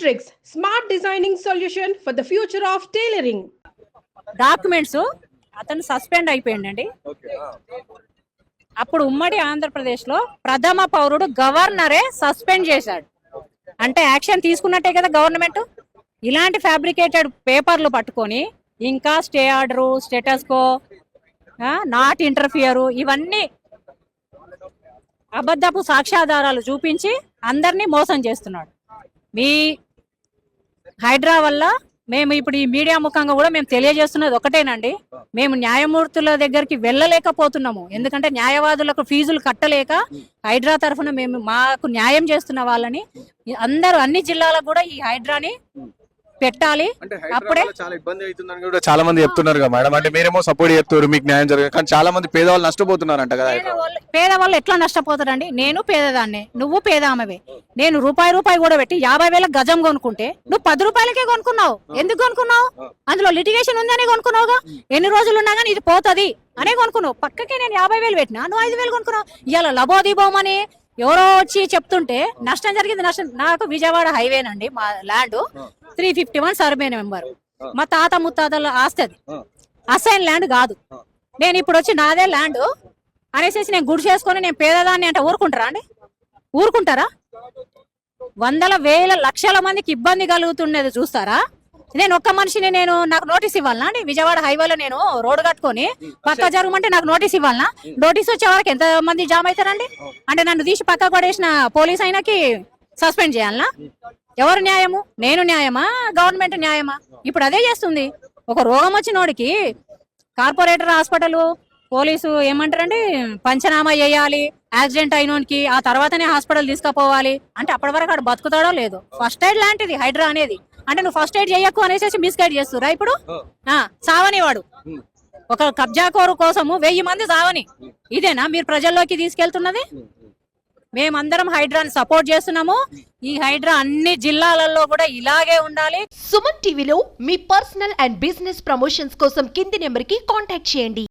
Matrix, smart designing solution for the future of tailoring. Documents అతను suspend అయిపోయిందండి అప్పుడు ఉమ్మడి ఆంధ్రప్రదేశ్లో ప్రథమ పౌరుడు గవర్నరే సస్పెండ్ చేశాడు. అంటే యాక్షన్ తీసుకున్నట్టే కదా గవర్నమెంట్ ఇలాంటి ఫ్యాబ్రికేటెడ్ పేపర్లు పట్టుకొని ఇంకా stay order status quo not interfere ఇవన్నీ అబద్ధపు సాక్ష్యాధారాలు చూపించి అందరినీ మోసం చేస్తున్నాడు. మీ హైడ్రా వల్ల మేము ఇప్పుడు ఈ మీడియా ముఖంగా కూడా మేము తెలియజేస్తున్నది ఒకటేనండి. మేము న్యాయమూర్తుల దగ్గరికి వెళ్ళలేకపోతున్నాము. ఎందుకంటే న్యాయవాదులకు ఫీజులు కట్టలేక హైడ్రా తరఫున మేము మాకు న్యాయం చేస్తున్న వాళ్ళని అందరూ అన్ని జిల్లాలకు కూడా ఈ హైడ్రాని పెట్టాలి. అంటే అప్పుడే చాలా ఇబ్బంది అవుతుందని కూడా చాలా మంది చెప్తున్నారు కదా మేడం. అంటే మీరేమో సపోర్ట్ చేస్తారు మీకు న్యాయం జరగదు కానీ చాలా మంది పేదవాళ్ళు నష్టపోతున్నారంట కదా పేదవాళ్ళు ఎట్లా నష్టపోతారండి? నేను పేదదాన్నే నువ్వు పేదామవే. నేను రూపాయి రూపాయి కూడా పెట్టి యాభై వేల గజం కొనుక్కుంటే నువ్వు పది రూపాయలకే కొనుక్కున్నావు. ఎందుకు కొనుక్కున్నావు? అందులో లిటిగేషన్ ఉందని కొనుక్కున్నావుగా? ఎన్ని రోజులు ఉన్నా కానీ ఇది పోతది అనే కొనుక్కున్నావు. పక్కకే నేను యాభై వేలు పెట్టినా నువ్వు ఐదు వేలు కొనుక్కున్నావు. ఇవాళ లబోదీబోమని ఎవరో వచ్చి చెప్తుంటే నష్టం జరిగింది నష్టం. నాకు విజయవాడ హైవేనండి మా land three fifty one survey number మా తాత ముత్తాతల ఆస్తి అది. అసైన్ ల్యాండ్ కాదు. నేను ఇప్పుడు వచ్చి నాదే ల్యాండ్ అనేసి నేను గుడి చేసుకొని నేను పేదదాన్ని అంటే ఊరుకుంటారా అండి? ఊరుకుంటారా? వందల వేల లక్షల మందికి ఇబ్బంది కలుగుతున్నది చూస్తారా? నేను ఒక్క మనిషిని నేను నాకు నోటీస్ ఇవ్వాలనా అండి? విజయవాడ హైవేలో నేను రోడ్ కట్టుకొని పక్క జరగమంటే నాకు నోటీస్ ఇవ్వాలనా? నోటీస్ వచ్చే వరకు ఎంత మంది జామ్ అవుతారండి? అంటే నన్ను తీసి పక్క పడేసిన పోలీస్ అయినకి సస్పెండ్ చేయాలనా? ఎవరు న్యాయము? నేను న్యాయమా? గవర్నమెంట్ న్యాయమా? ఇప్పుడు అదే చేస్తుంది. ఒక రోగం వచ్చినోడికి కార్పొరేటర్ హాస్పిటల్ పోలీసు ఏమంటారండి? పంచనామా చేయాలి యాక్సిడెంట్ అయినోనికి ఆ తర్వాతనే హాస్పిటల్ తీసుకుపోవాలి. అంటే అప్పటి వరకు ఆడు బతుకుతాడో లేదు. ఫస్ట్ ఎయిడ్ లాంటిది హైడ్రా అనేది. అంటే నువ్వు ఫస్ట్ ఎయిడ్ చేయకు అనేసి మిస్గైడ్ చేస్తురా ఇప్పుడు? ఆ సావని వాడు ఒక కబ్జాకోరు కోసము వెయ్యి మంది సావని. ఇదేనా? మీరు ప్రజల్లోకి తీసుకెళ్తున్నది? మేమందరం హైడ్రాని సపోర్ట్ చేస్తున్నాము. ఈ హైడ్రా అన్ని జిల్లాలలో కూడా ఇలాగే ఉండాలి. సుమన్ టీవీలో మీ పర్సనల్ అండ్ బిజినెస్ ప్రమోషన్స్ కోసం కింది నెంబర్కి కాంటాక్ట్ చేయండి.